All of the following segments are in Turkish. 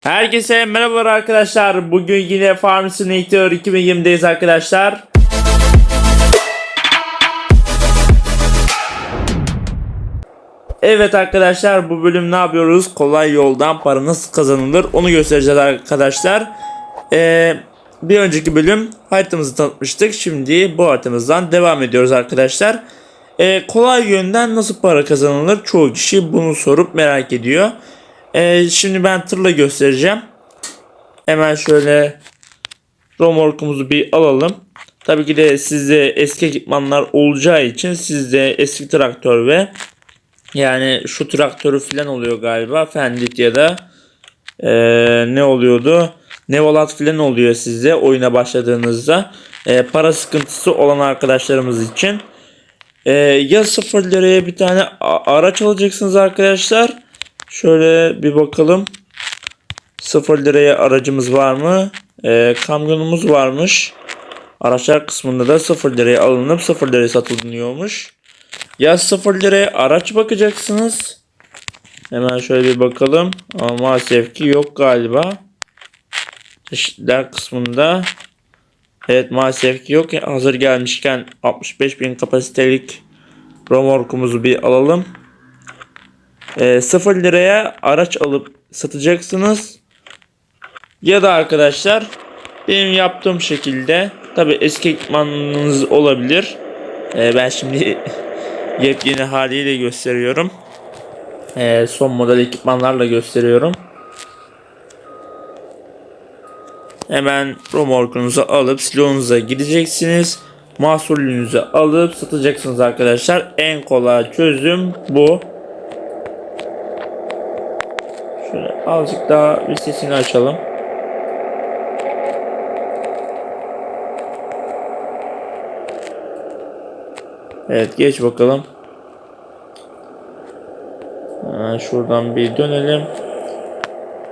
Herkese merhabalar arkadaşlar. Bugün yine Farm Simulator 2020'deyiz arkadaşlar. Evet arkadaşlar bu bölüm ne yapıyoruz? Kolay yoldan para nasıl kazanılır onu göstereceğiz arkadaşlar. Ee, bir önceki bölüm haritamızı tanıtmıştık. Şimdi bu haritamızdan devam ediyoruz arkadaşlar. Ee, kolay yönden nasıl para kazanılır? Çoğu kişi bunu sorup merak ediyor. Ee, şimdi ben tırla göstereceğim. Hemen şöyle romorkumuzu bir alalım. Tabii ki de sizde eski ekipmanlar olacağı için sizde eski traktör ve yani şu traktörü falan oluyor galiba. Fendit ya da eee, ne oluyordu? Nevolat falan oluyor sizde oyuna başladığınızda. Eee, para sıkıntısı olan arkadaşlarımız için. Eee, ya 0 liraya bir tane araç alacaksınız arkadaşlar. Şöyle bir bakalım. 0 liraya aracımız var mı? Eee, kamyonumuz varmış. Araçlar kısmında da 0 liraya alınıp 0 liraya satılıyormuş. Ya 0 liraya araç bakacaksınız. Hemen şöyle bir bakalım. Ama maalesef ki yok galiba. Çeşitler kısmında. Evet maalesef ki yok. Hazır gelmişken 65.000 kapasitelik romorkumuzu bir alalım. Ee, 0 liraya araç alıp satacaksınız. Ya da arkadaşlar benim yaptığım şekilde tabi eski ekipmanınız olabilir. Ee, ben şimdi yepyeni haliyle gösteriyorum. Ee, son model ekipmanlarla gösteriyorum. Hemen romorkunuzu alıp silonuza gideceksiniz. Mahsulünüzü alıp satacaksınız arkadaşlar. En kolay çözüm bu. Şöyle azıcık daha bir sesini açalım. Evet geç bakalım. Şuradan bir dönelim.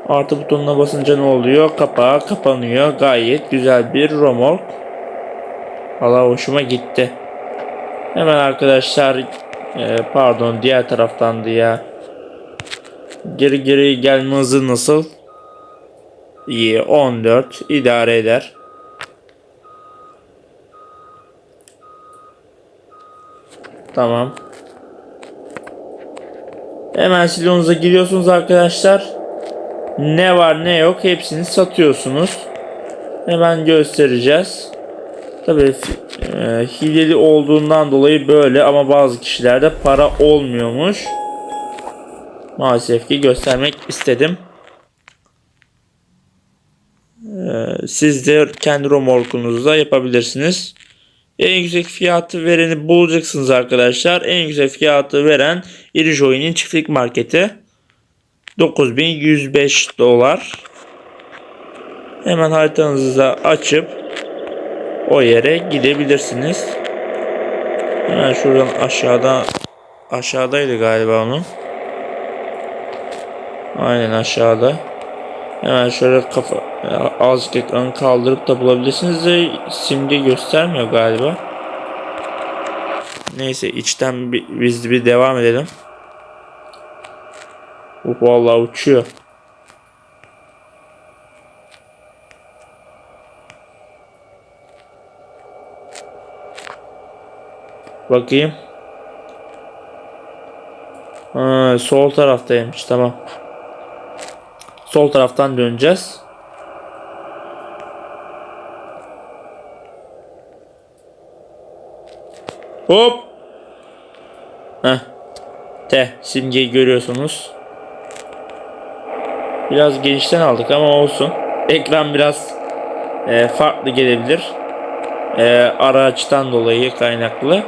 Artı butonuna basınca ne oluyor? Kapağı kapanıyor. Gayet güzel bir romork. Valla hoşuma gitti. Hemen arkadaşlar e, pardon diğer taraftandı ya. Geri geri gelme hızı nasıl? İyi 14 idare eder. Tamam. Hemen silonuza giriyorsunuz arkadaşlar. Ne var ne yok hepsini satıyorsunuz. Hemen göstereceğiz. Tabii e, hileli olduğundan dolayı böyle ama bazı kişilerde para olmuyormuş. Maalesef ki göstermek istedim. Ee, siz de kendi romorkunuzda yapabilirsiniz. En yüksek fiyatı vereni bulacaksınız arkadaşlar. En yüksek fiyatı veren Irijoy'un çiftlik marketi. 9105 dolar. Hemen haritanızı da açıp o yere gidebilirsiniz. Hemen şuradan aşağıda aşağıdaydı galiba onun. Aynen aşağıda. Hemen şöyle kafa azıcık ekranı kaldırıp da bulabilirsiniz de simge göstermiyor galiba. Neyse içten bir, biz bir devam edelim. Uh, vallahi uçuyor. Bakayım. Ha, sol taraftaymış tamam. Sol taraftan döneceğiz. Hop. Heh. T simgeyi görüyorsunuz. Biraz genişten aldık ama olsun. Ekran biraz e, farklı gelebilir. E, araçtan dolayı kaynaklı.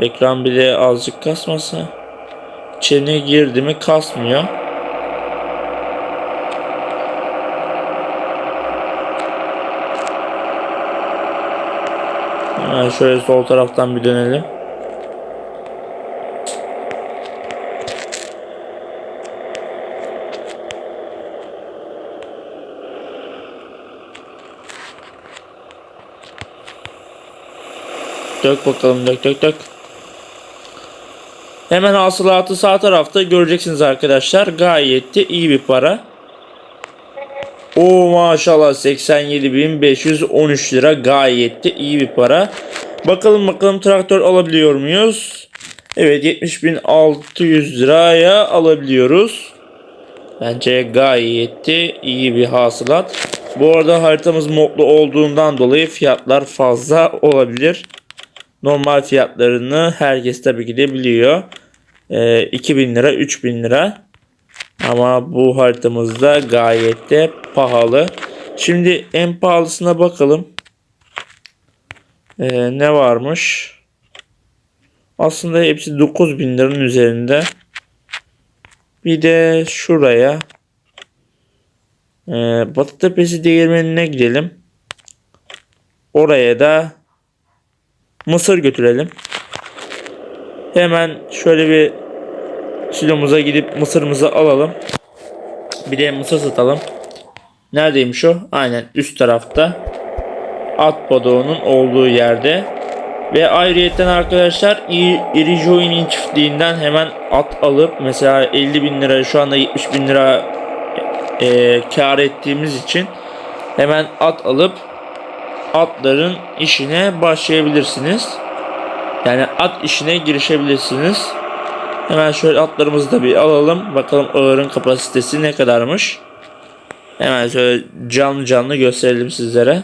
Ekran bile azıcık kasmasa. İçine girdi mi kasmıyor. Hemen şöyle sol taraftan bir dönelim. Dök bakalım dök dök dök. Hemen hasılatı sağ tarafta göreceksiniz arkadaşlar. Gayet de iyi bir para. O maşallah 87.513 lira gayet de iyi bir para. Bakalım bakalım traktör alabiliyor muyuz? Evet 70.600 liraya alabiliyoruz. Bence gayet de iyi bir hasılat. Bu arada haritamız modlu olduğundan dolayı fiyatlar fazla olabilir. Normal fiyatlarını herkes tabii ki de biliyor. Ee, 2000 lira 3000 lira. Ama bu haritamızda gayet de pahalı. Şimdi en pahalısına bakalım. Ee, ne varmış? Aslında hepsi 9000 liranın üzerinde. Bir de şuraya. Ee, Batı Tepesi değirmenine gidelim. Oraya da mısır götürelim. Hemen şöyle bir silomuza gidip mısırımızı alalım. Bir de mısır satalım. Neredeymiş o? Aynen üst tarafta. At padoğunun olduğu yerde. Ve ayrıyetten arkadaşlar İ- İri Join'in çiftliğinden hemen at alıp mesela 50 bin lira şu anda 70 bin lira e, kar ettiğimiz için hemen at alıp atların işine başlayabilirsiniz. Yani at işine girişebilirsiniz. Hemen şöyle atlarımızı da bir alalım. Bakalım ağırın kapasitesi ne kadarmış. Hemen şöyle canlı canlı gösterelim sizlere.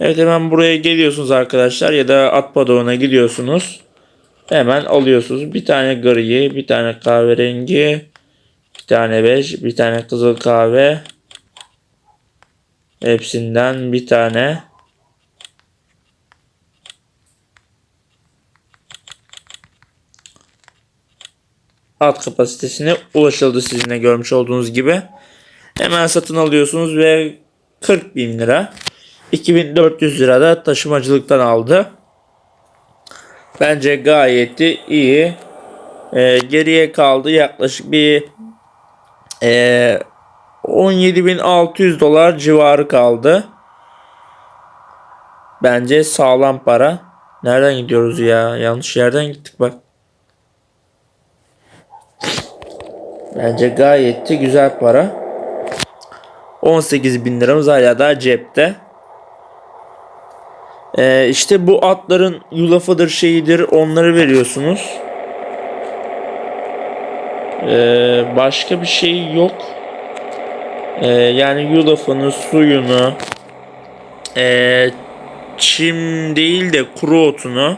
Evet hemen buraya geliyorsunuz arkadaşlar ya da at padoğuna gidiyorsunuz. Hemen alıyorsunuz. Bir tane gri, bir tane kahverengi, bir tane bej, bir tane kızıl kahve. Hepsinden bir tane. At kapasitesine ulaşıldı sizin de görmüş olduğunuz gibi. Hemen satın alıyorsunuz ve 40 bin lira. 2400 lira da taşımacılıktan aldı. Bence gayet iyi. Ee, geriye kaldı yaklaşık bir ee, 17.600 dolar civarı kaldı. Bence sağlam para. Nereden gidiyoruz ya? Yanlış yerden gittik bak. Bence gayet de güzel para. 18 bin liramız hala da cepte. Ee, işte bu atların yulafıdır şeyidir onları veriyorsunuz. Ee, başka bir şey yok. Ee, yani yulafını, suyunu, ee, çim değil de kuru otunu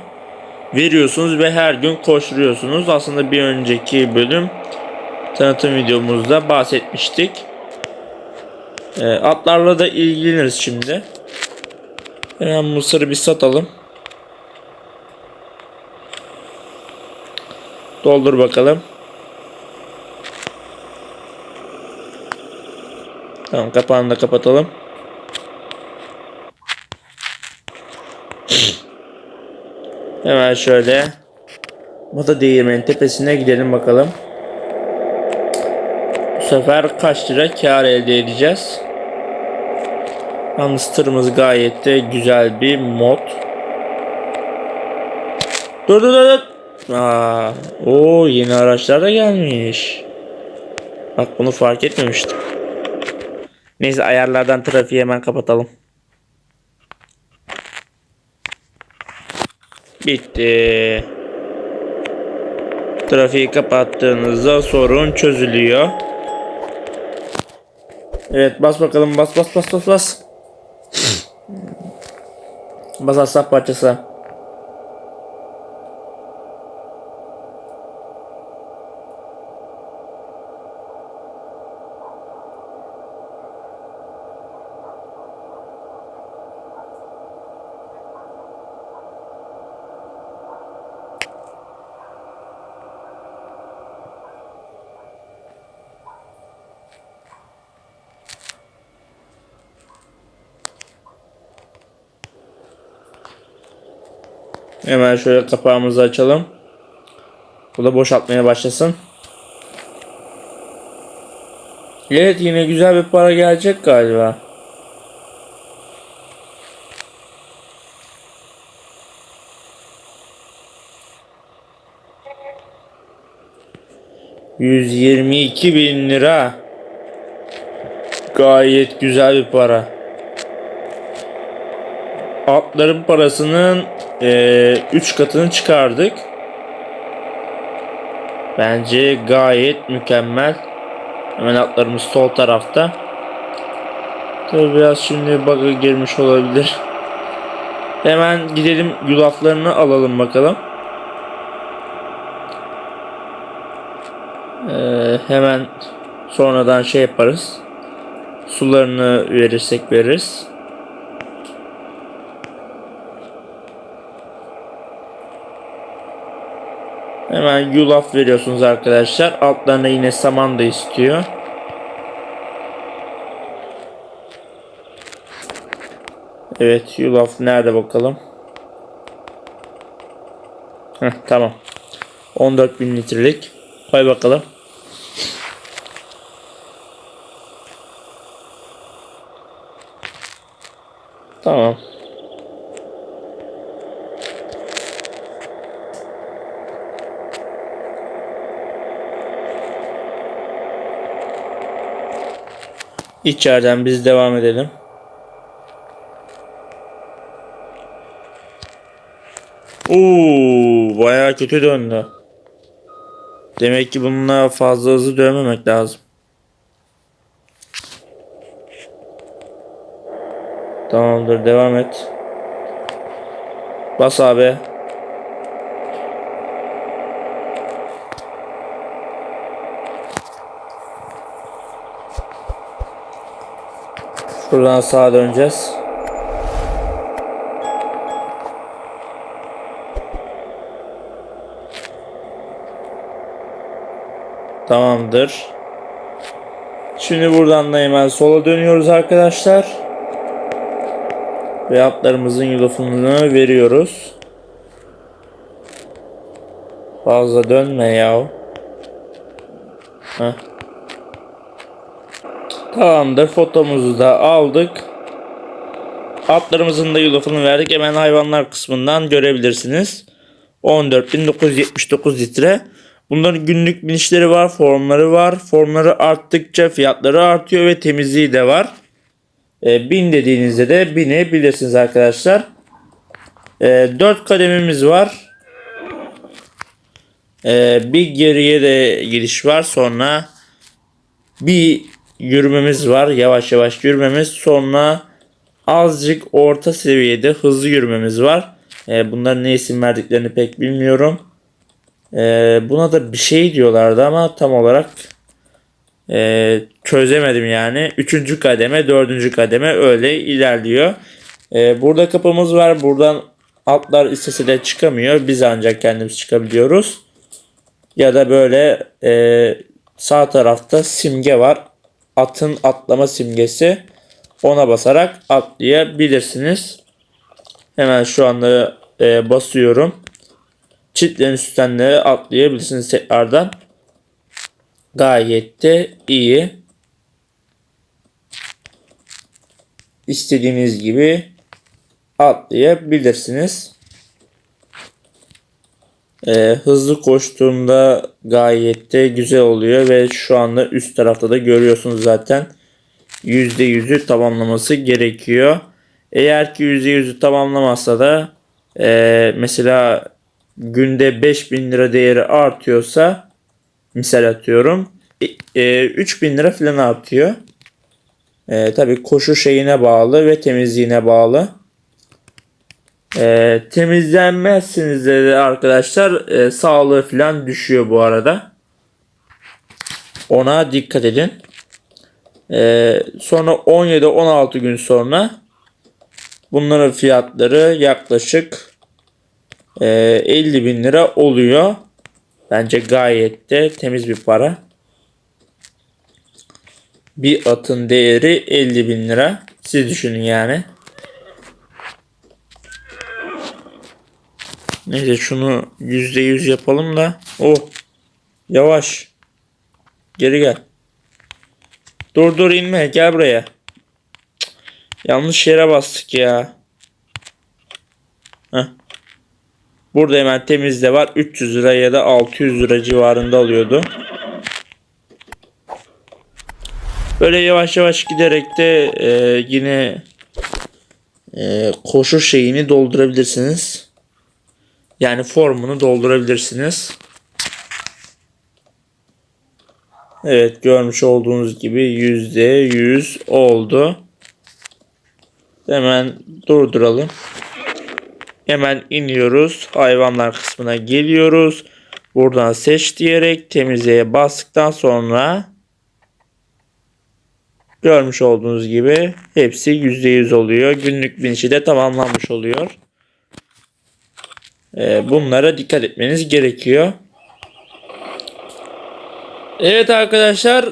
veriyorsunuz ve her gün koşturuyorsunuz. Aslında bir önceki bölüm tanıtım videomuzda bahsetmiştik. Ee, atlarla da ilgileniriz şimdi. Hemen mısırı bir satalım. Doldur bakalım. Tamam kapağını da kapatalım. Hemen şöyle Mata değirmenin tepesine gidelim bakalım. Bu sefer kaç lira kar elde edeceğiz? Yalnız gayet de güzel bir mod. Dur dur. dur. Aa, o yeni araçlar da gelmiş. Bak bunu fark etmemiştim. Neyse ayarlardan trafiği hemen kapatalım. Bitti. Trafiği kapattığınızda sorun çözülüyor. Evet bas bakalım bas bas bas bas bas. Mas essa parte, essa Hemen şöyle kapağımızı açalım. Bu da boşaltmaya başlasın. Evet yine güzel bir para gelecek galiba. Yüz yirmi iki bin lira. Gayet güzel bir para. Atların parasının 3 katını çıkardık. Bence gayet mükemmel. Hemen atlarımız sol tarafta. Tabi biraz şimdi bug'a girmiş olabilir. Hemen gidelim yulaflarını alalım bakalım. Ee, hemen sonradan şey yaparız. Sularını verirsek veririz. Hemen yulaf veriyorsunuz arkadaşlar. Altlarına yine saman da istiyor. Evet yulaf nerede bakalım. Heh, tamam. 14.000 litrelik. Koy bakalım. Tamam. İçeriden biz devam edelim. Oo, bayağı kötü döndü. Demek ki bununla fazla hızlı dövmemek lazım. Tamamdır devam et. Bas abi. Şuradan sağa döneceğiz. Tamamdır. Şimdi buradan da hemen sola dönüyoruz arkadaşlar. Ve atlarımızın yulafını veriyoruz. Fazla dönme ya. Heh. Tamamdır. Fotomuzu da aldık. Atlarımızın da yulafını verdik. Hemen hayvanlar kısmından görebilirsiniz. 14.979 litre. Bunların günlük binişleri var, formları var. Formları arttıkça fiyatları artıyor ve temizliği de var. E, bin dediğinizde de binebilirsiniz arkadaşlar. E, 4 kademimiz var. E, bir geriye de gidiş var. Sonra bir yürümemiz var. Yavaş yavaş yürümemiz. Sonra azıcık orta seviyede hızlı yürümemiz var. E, bunların ne isim verdiklerini pek bilmiyorum. E, buna da bir şey diyorlardı ama tam olarak e, çözemedim yani. Üçüncü kademe, dördüncü kademe öyle ilerliyor. E, burada kapımız var. Buradan atlar istese de çıkamıyor. Biz ancak kendimiz çıkabiliyoruz. Ya da böyle e, sağ tarafta simge var. Atın atlama simgesi. Ona basarak atlayabilirsiniz. Hemen şu anda e, basıyorum. Çitlerin üstten de atlayabilirsiniz tekrardan. Gayet de iyi. İstediğiniz gibi atlayabilirsiniz. Ee, hızlı koştuğumda gayet de güzel oluyor ve şu anda üst tarafta da görüyorsunuz zaten %100'ü tamamlaması gerekiyor. Eğer ki %100'ü tamamlamazsa da e, mesela günde 5000 lira değeri artıyorsa misal atıyorum e, 3000 lira falan artıyor. E, tabii koşu şeyine bağlı ve temizliğine bağlı. E, temizlenmezsiniz de arkadaşlar e, sağlığı falan düşüyor bu arada. Ona dikkat edin. E, sonra 17-16 gün sonra bunların fiyatları yaklaşık e, 50 bin lira oluyor. Bence gayet de temiz bir para. Bir atın değeri 50 bin lira. Siz düşünün yani. Neyse şunu %100 yapalım da. Oh. Yavaş. Geri gel. Dur dur inme gel buraya. Yanlış yere bastık ya. Heh. Burada hemen temizde var. 300 lira ya da 600 lira civarında alıyordu. Böyle yavaş yavaş giderek de e, yine e, koşu şeyini doldurabilirsiniz. Yani formunu doldurabilirsiniz. Evet görmüş olduğunuz gibi %100 oldu. Hemen durduralım. Hemen iniyoruz. Hayvanlar kısmına geliyoruz. Buradan seç diyerek temizleye bastıktan sonra görmüş olduğunuz gibi hepsi %100 oluyor. Günlük binişi de tamamlanmış oluyor. Ee, bunlara dikkat etmeniz gerekiyor. Evet arkadaşlar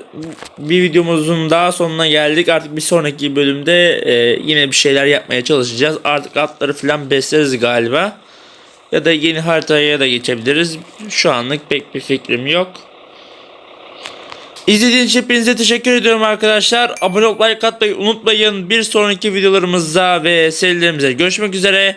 bir videomuzun daha sonuna geldik. Artık bir sonraki bölümde e, yine bir şeyler yapmaya çalışacağız. Artık atları falan besleriz galiba. Ya da yeni haritaya da geçebiliriz. Şu anlık pek bir fikrim yok. İzlediğiniz için hepinize teşekkür ediyorum arkadaşlar. Abone olup like atmayı unutmayın. Bir sonraki videolarımızda ve serilerimize görüşmek üzere.